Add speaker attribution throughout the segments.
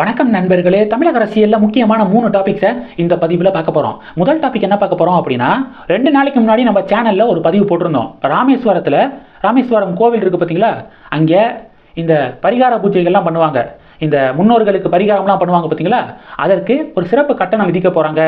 Speaker 1: வணக்கம் நண்பர்களே. தமிழக அரசியலில் முக்கியமான மூணு டாபிக்ஸை இந்த பதிவில் பார்க்க போகிறோம் முதல் டாபிக் என்ன பார்க்க போகிறோம் அப்படின்னா ரெண்டு நாளைக்கு முன்னாடி நம்ம சேனலில் ஒரு பதிவு போட்டிருந்தோம். ராமேஸ்வரத்தில் ராமேஸ்வரம் கோவில் இருக்குது பார்த்தீங்களா அங்கே இந்த பரிகார பூஜைகள்லாம் பண்ணுவாங்க. இந்த முன்னோர்களுக்கு பரிகாரம்லாம் பண்ணுவாங்க பார்த்தீங்களா அதற்கு ஒரு சிறப்பு கட்டணம் விதிக்க போகிறாங்க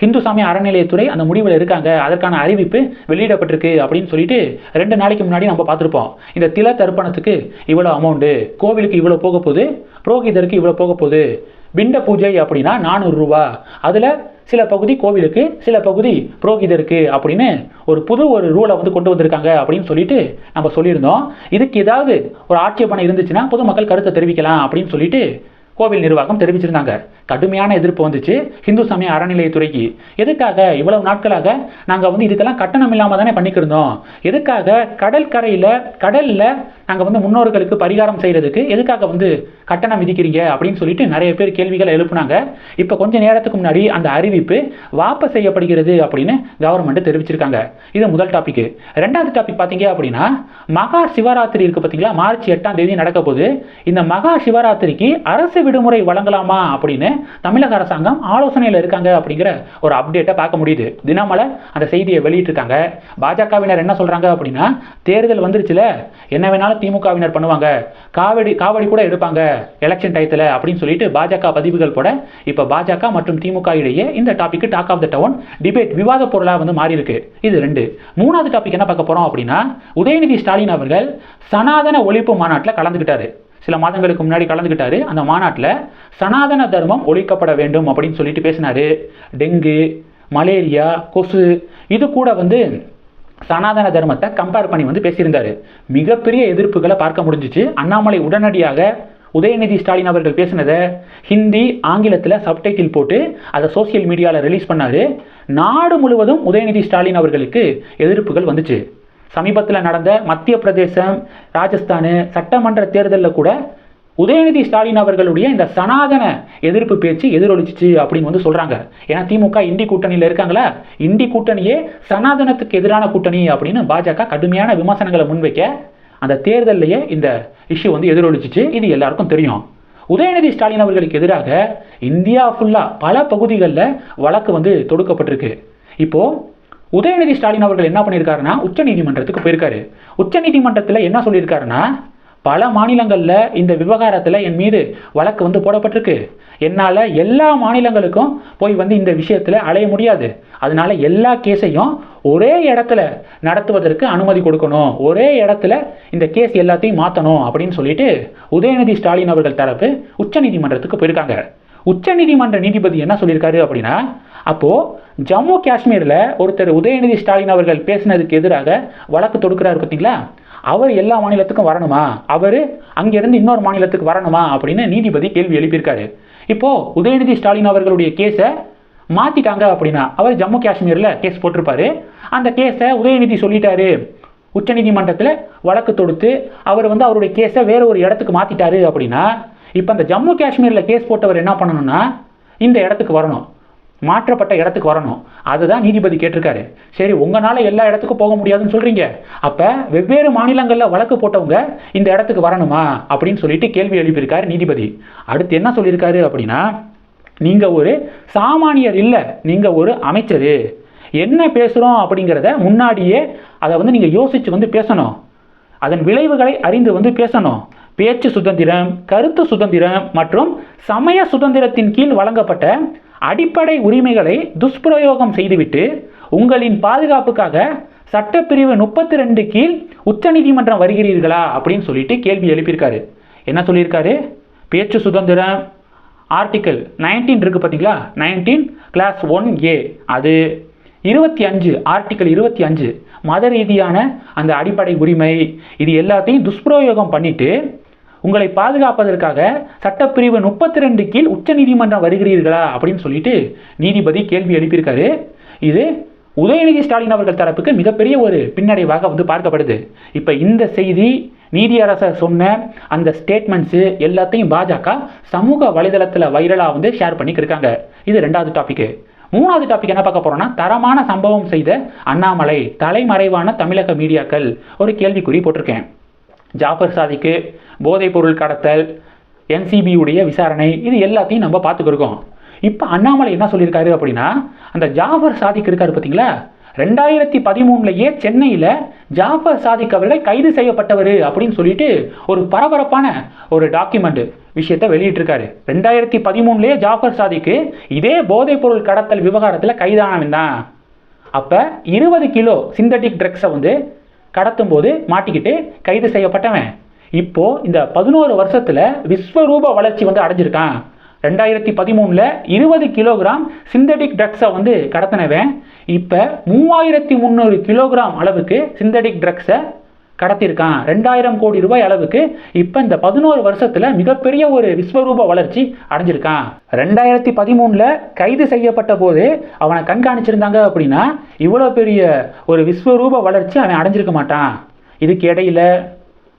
Speaker 1: ஹிந்து சாமி அறநிலையத்துறை அந்த முடிவில் இருக்காங்க. அதற்கான அறிவிப்பு வெளியிடப்பட்டிருக்கு அப்படின்னு சொல்லிட்டு ரெண்டு நாளைக்கு முன்னாடி நம்ம பார்த்துருப்போம். இந்த தில தர்ப்பணத்துக்கு இவ்வளோ அமௌண்ட்டு கோவிலுக்கு இவ்வளோ போக போகுது. புரோகிதருக்கு இவ்வளோ போக போகுது. பிண்ட பூஜை அப்படின்னா நானூறு ரூபா. அதில் சில பகுதி கோவிலுக்கு சில பகுதி புரோகிதருக்கு அப்படின்னு ஒரு புது ஒரு ரூலை வந்து கொண்டு வந்திருக்காங்க அப்படின்னு சொல்லிட்டு நம்ம சொல்லியிருந்தோம். இதுக்கு ஏதாவது ஒரு ஆட்சேபனை இருந்துச்சுன்னா பொதுமக்கள் கருத்தை தெரிவிக்கலாம் அப்படின்னு சொல்லிட்டு கோவில் நிர்வாகம் தெரிவிச்சிருந்தாங்க. கடுமையான எதிர்ப்பு வந்துச்சு. ஹிந்து சமய அறநிலையத்துறைக்கு. எதுக்காக இவ்வளவு நாட்களாக நாங்கள் வந்து இதுக்கெல்லாம் கட்டணம் இல்லாமல் தானே பண்ணிக்கிருந்தோம் எதுக்காக கடல் கரையில் கடலில் நாங்கள் வந்து முன்னோர்களுக்கு பரிகாரம் செய்கிறதுக்கு எதுக்காக வந்து கட்டணம் விதிக்கிறீங்க? அப்படின்னு சொல்லிட்டு நிறைய பேர் கேள்விகளை எழுப்புனாங்க. இப்போ கொஞ்ச நேரத்துக்கு முன்னாடி அந்த அறிவிப்பு வாபஸ் செய்யப்படுகிறது அப்படின்னு கவர்மெண்ட் தெரிவிச்சிருக்காங்க. இது முதல் டாபிக் ரெண்டாவது டாபிக் பார்த்தீங்க அப்படின்னா மகா சிவராத்திரி இருக்கு பார்த்தீங்களா மார்ச் எட்டாம் தேதி நடக்க போகுது. இந்த மகா சிவராத்திரிக்கு அரசு விடுமுறை வழங்கலாமா அப்படின்னு தமிழக அரசாங்கம் ஆலோசனையில் இருக்காங்க அப்படிங்கிற ஒரு அப்டேட்டை பார்க்க முடியுது. தினமலை அந்த செய்தியை வெளியிட்டிருக்காங்க. பாஜகவினர் என்ன சொல்கிறாங்க அப்படின்னா தேர்தல் வந்துருச்சுல என்ன வேணாலும் திமுகவினர் பண்ணுவாங்க. காவடி காவடி கூட எடுப்பாங்க எலெக்ஷன் டயத்தில் அப்படின்னு சொல்லிட்டு பாஜக பதிவுகள் போட இப்போ பாஜக மற்றும் திமுக இடையே இந்த topic talk of the town debate விவாத பொருளாக வந்து மாறி இருக்கு இது ரெண்டு. மூணாவது டாபிக் என்ன பார்க்க போகிறோம் அப்படின்னா உதயநிதி ஸ்டாலின் அவர்கள் சனாதன ஒழிப்பு மாநாட்டில் கலந்துக்கிட்டாரு சில மாதங்களுக்கு முன்னாடி கலந்துக்கிட்டாரு. அந்த மாநாட்டில் சனாதன தர்மம் ஒழிக்கப்பட வேண்டும் அப்படின்னு சொல்லிட்டு பேசினாரு. டெங்கு மலேரியா கொசு இது கூட வந்து சனாதன தர்மத்தை கம்பேர் பண்ணி வந்து பேசியிருந்தாரு. மிகப்பெரிய எதிர்ப்புகளை பார்க்க முடிஞ்சிச்சு. அண்ணாமலை உடனடியாக உதயநிதி ஸ்டாலின் அவர்கள் பேசினதை ஹிந்தி ஆங்கிலத்தில் சப்டைட்டில் போட்டு அதை சோசியல் மீடியாவில் ரிலீஸ் பண்ணாரு. நாடு முழுவதும் உதயநிதி ஸ்டாலின் அவர்களுக்கு எதிர்ப்புகள் வந்துச்சு. சமீபத்தில் நடந்த மத்திய பிரதேசம் ராஜஸ்தானு சட்டமன்ற தேர்தலில் கூட உதயநிதி ஸ்டாலின் அவர்களுடைய இந்த சனாதன எதிர்ப்பு பேச்சு எதிரொலிச்சிச்சு அப்படின்னு வந்து சொல்கிறாங்க ஏன்னா திமுக இண்டி கூட்டணியில் இருக்காங்களா? இண்டி கூட்டணியே சனாதனத்துக்கு எதிரான கூட்டணி அப்படின்னு பாஜக கடுமையான விமர்சனங்களை முன்வைக்க அந்த தேர்தல்லையே இந்த இஷ்யூ வந்து எதிரொலிச்சிச்சு. இது எல்லாருக்கும் தெரியும். உதயநிதி ஸ்டாலின் அவர்களுக்கு எதிராக இந்தியா ஃபுல்லாக பல பகுதிகளில் வழக்கு வந்து தொடுக்கப்பட்டிருக்கு. இப்போது உதயநிதி ஸ்டாலின் அவர்கள் என்ன பண்ணியிருக்காருன்னா உச்சநீதிமன்றத்துக்கு போயிருக்காரு. உச்சநீதிமன்றத்தில் என்ன சொல்லியிருக்காருன்னா பல மாநிலங்களில் இந்த விவகாரத்தில் என் மீது வழக்கு வந்து போடப்பட்டிருக்கு. என்னால் எல்லா மாநிலங்களுக்கும் போய் வந்து இந்த விஷயத்தில் அலைய முடியாது. அதனால எல்லா கேஸையும் ஒரே இடத்துல நடத்துவதற்கு அனுமதி கொடுக்கணும். ஒரே இடத்துல இந்த கேஸ் எல்லாத்தையும் மாற்றணும் அப்படின்னு சொல்லிட்டு உதயநிதி ஸ்டாலின் அவர்கள் தரப்பு உச்சநீதிமன்றத்துக்கு போயிருக்காங்க. உச்சநீதிமன்ற நீதிபதி என்ன சொல்லியிருக்காரு அப்படின்னா அப்போது ஜம்மு காஷ்மீரில் ஒருத்தர் உதயநிதி ஸ்டாலின் அவர்கள் பேசினதுக்கு எதிராக வழக்கு தொடுக்கிறாரு பார்த்தீங்களா? அவர் எல்லா மாநிலத்துக்கும் வரணுமா? அவர் அங்கேருந்து இன்னொரு மாநிலத்துக்கு வரணுமா? அப்படின்னு நீதிபதி கேள்வி எழுப்பியிருக்காரு. இப்போது உதயநிதி ஸ்டாலின் அவர்களுடைய கேஸை மாற்றிட்டாங்க அப்படின்னா அவர் ஜம்மு காஷ்மீரில் கேஸ் போட்டிருப்பாரு. அந்த கேஸை உதயநிதி சொல்லிட்டாரு. உச்சநீதிமன்றத்தில் வழக்கு தொடுத்து அவர் வந்து அவருடைய கேஸை வேற ஒரு இடத்துக்கு மாற்றிட்டாரு அப்படின்னா இப்போ அந்த ஜம்மு காஷ்மீரில் கேஸ் போட்டவர் என்ன பண்ணணும்னா இந்த இடத்துக்கு வரணும். மாற்றப்பட்ட இடத்துக்கு வரணும். அதுதான் நீதிபதி கேட்டிருக்காரு. சரி உங்களால் எல்லா இடத்துக்கும் போக முடியாதுன்னு சொல்கிறீங்க அப்போ வெவ்வேறு மாநிலங்களில் வழக்கு போட்டவங்க இந்த இடத்துக்கு வரணுமா? அப்படின்னு சொல்லிட்டு கேள்வி எழுப்பியிருக்காரு நீதிபதி. அடுத்து என்ன சொல்லியிருக்காரு அப்படின்னா நீங்கள் ஒரு சாமானியர் இல்லை நீங்கள் ஒரு அமைச்சர். என்ன பேசுகிறோம் அப்படிங்கிறத முன்னாடியே அதை வந்து நீங்கள் யோசித்து வந்து பேசணும். அதன் விளைவுகளை அறிந்து வந்து பேசணும். பேச்சு சுதந்திரம் கருத்து சுதந்திரம் மற்றும் சமய சுதந்திரத்தின் கீழ் வழங்கப்பட்ட அடிப்படை உரிமைகளை துஷ்பிரயோகம் செய்துவிட்டு உங்களின் பாதுகாப்புக்காக சட்டப்பிரிவு முப்பத்தி ரெண்டு கீழ் உச்சநீதிமன்றம் வருகிறீர்களா அப்படின்னு சொல்லிட்டு கேள்வி எழுப்பியிருக்காரு. என்ன சொல்லியிருக்காரு? பேச்சு சுதந்திரம் ஆர்டிக்கல் நைன்டீன் இருக்குது பார்த்தீங்களா? நைன்டீன் கிளாஸ் ஒன் ஏ அது இருபத்தி அஞ்சு ஆர்டிக்கல் இருபத்தி அஞ்சு. மத ரீதியான அந்த அடிப்படை உரிமை இது எல்லாத்தையும் துஷ்பிரயோகம் பண்ணிட்டு உங்களை பாதுகாப்பதற்காக சட்டப்பிரிவு முப்பத்தி ரெண்டு கீழ் உச்சநீதிமன்றம் வருகிறீர்களா அப்படின்னு சொல்லிட்டு நீதிபதி கேள்வி எழுப்பியிருக்காரு. இது உதயநிதி ஸ்டாலின் அவர்கள் தரப்புக்கு மிகப்பெரிய ஒரு பின்னடைவாக வந்து பார்க்கப்படுது. இப்போ இந்த செய்தி நீதியரசர் சொன்ன அந்த ஸ்டேட்மெண்ட்ஸு எல்லாத்தையும் பாஜக சமூக வலைதளத்தில் வைரலாக வந்து ஷேர் பண்ணிக்கிருக்காங்க. இது ரெண்டாவது டாபிக்கு மூணாவது டாபிக் என்ன பார்க்க போகிறோன்னா தரமான சம்பவம் செய்த அண்ணாமலை தலைமறைவான தமிழக மீடியாக்கள் ஒரு கேள்விக்குறி போட்டிருக்கேன். ஜாஃபர் சாதிக்கு போதைப் பொருள் கடத்தல் என்சிபியுடைய விசாரணை இது எல்லாத்தையும் நம்ம பார்த்துக்கிருக்கோம். இப்போ அண்ணாமலை என்ன சொல்லியிருக்காரு அப்படின்னா அந்த ஜாஃபர் சாதிக் இருக்காரு பார்த்தீங்களா? ரெண்டாயிரத்தி பதிமூணுலேயே சென்னையில் ஜாஃபர் சாதிக் அவர்கள் கைது செய்யப்பட்டவர் அப்படின்னு சொல்லிட்டு ஒரு பரபரப்பான ஒரு டாக்குமெண்ட் விஷயத்தை வெளியிட்டிருக்காரு. ரெண்டாயிரத்தி பதிமூணுலேயே ஜாஃபர் சாதிக்கு இதே போதைப்பொருள் கடத்தல் விவகாரத்தில் கைதானவன் தான். அப்போ இருபது கிலோ சிந்தட்டிக் ட்ரக்ஸை வந்து கடத்தும் போது மாட்டிக்கிட்டு கைது செய்யப்பட்டவன். இப்போ இந்த பதினோரு வருஷத்துல விஸ்வரூப வளர்ச்சி வந்து அடைஞ்சிருக்கான். ரெண்டாயிரத்தி பதிமூணில் இருபது கிலோகிராம் சிந்தடிக் ட்ரக்ஸை வந்து கடத்தினவன். இப்போ மூவாயிரத்தி முந்நூறு கிலோகிராம் அளவுக்கு சிந்தடிக் ட்ரக்ஸை கடத்தியிருக்கான். ரெண்டாயிரம் கோடி ரூபாய் அளவுக்கு இப்போ இந்த பதினோரு வருஷத்தில் மிகப்பெரிய ஒரு விஸ்வரூப வளர்ச்சி அடைஞ்சிருக்கான். ரெண்டாயிரத்தி பதிமூணில் கைது செய்யப்பட்ட போது அவனை கண்காணிச்சிருந்தாங்க அப்படின்னா இவ்வளோ பெரிய ஒரு விஸ்வரூப வளர்ச்சி அவன் அடைஞ்சிருக்க மாட்டான். இதுக்கு இடையில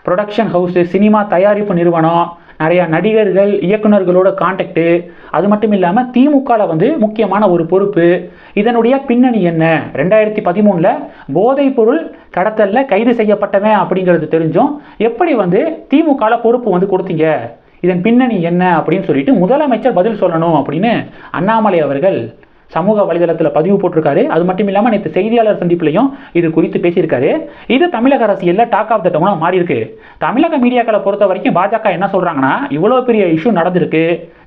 Speaker 1: ப்ரொடக்ஷன் ஹவுஸு சினிமா தயாரிப்பு நிறுவனம் நிறையா நடிகர்கள் இயக்குனர்களோட கான்டாக்டு அது மட்டும் இல்லாமல் திமுகவில் வந்து முக்கியமான ஒரு பொறுப்பு. இதனுடைய பின்னணி என்ன? ரெண்டாயிரத்தி பதிமூணில் போதைப்பொருள் கடத்தலில் கைது செய்யப்பட்டவன் அப்படிங்கிறது தெரிஞ்சும். எப்படி வந்து திமுகவில் பொறுப்பு வந்து கொடுத்தீங்க? இதன் பின்னணி என்ன அப்படின்னு சொல்லிட்டு முதலமைச்சர் பதில் சொல்லணும் அப்படின்னு அண்ணாமலை அவர்கள் சமூக வலைதளத்தில் பதிவு போட்டிருக்காரு. அது மட்டும் இல்லாமல் நேற்று செய்தியாளர் சந்திப்புலையும் இது குறித்து பேசியிருக்காரு. இது தமிழக அரசியலில் டாக் ஆஃப் த டவுனாக மாறி இருக்கு தமிழக மீடியாக்களை பொறுத்த வரைக்கும் பாஜக என்ன சொல்கிறாங்கன்னா இவ்வளோ பெரிய இஷ்யூ நடந்திருக்கு.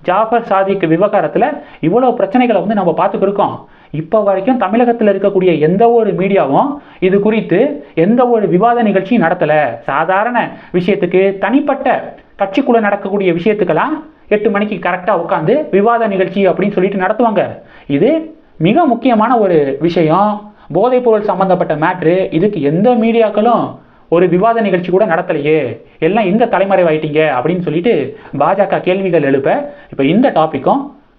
Speaker 1: ஜாஃபர் சாதிக்கு விவகாரத்தில் இவ்வளோ பிரச்சனைகளை வந்து நம்ம பார்த்துக்கிருக்கோம். இப்போ வரைக்கும் தமிழகத்தில் இருக்கக்கூடிய எந்த ஒரு மீடியாவும் இது குறித்து எந்த ஒரு விவாத நிகழ்ச்சியும் நடத்தலை. சாதாரண விஷயத்துக்கு தனிப்பட்ட கட்சிக்குள்ளே நடக்கக்கூடிய விஷயத்துக்கெல்லாம் எட்டு மணிக்கு கரெக்டாக உட்காந்து விவாத நிகழ்ச்சி அப்படின்னு சொல்லிட்டு நடத்துவாங்க. இது மிக முக்கியமான ஒரு விஷயம். போதைப்பொருள் சம்மந்தப்பட்ட மேட்ரு இதுக்கு எந்த மீடியாக்களும் ஒரு விவாத நிகழ்ச்சி கூட நடத்தலையே. எல்லாம் எங்க தலைமறைவாயிட்டீங்க அப்படின்னு சொல்லிட்டு பாஜக கேள்விகள் எழுப்ப இப்போ இந்த டாப்பிக்கும்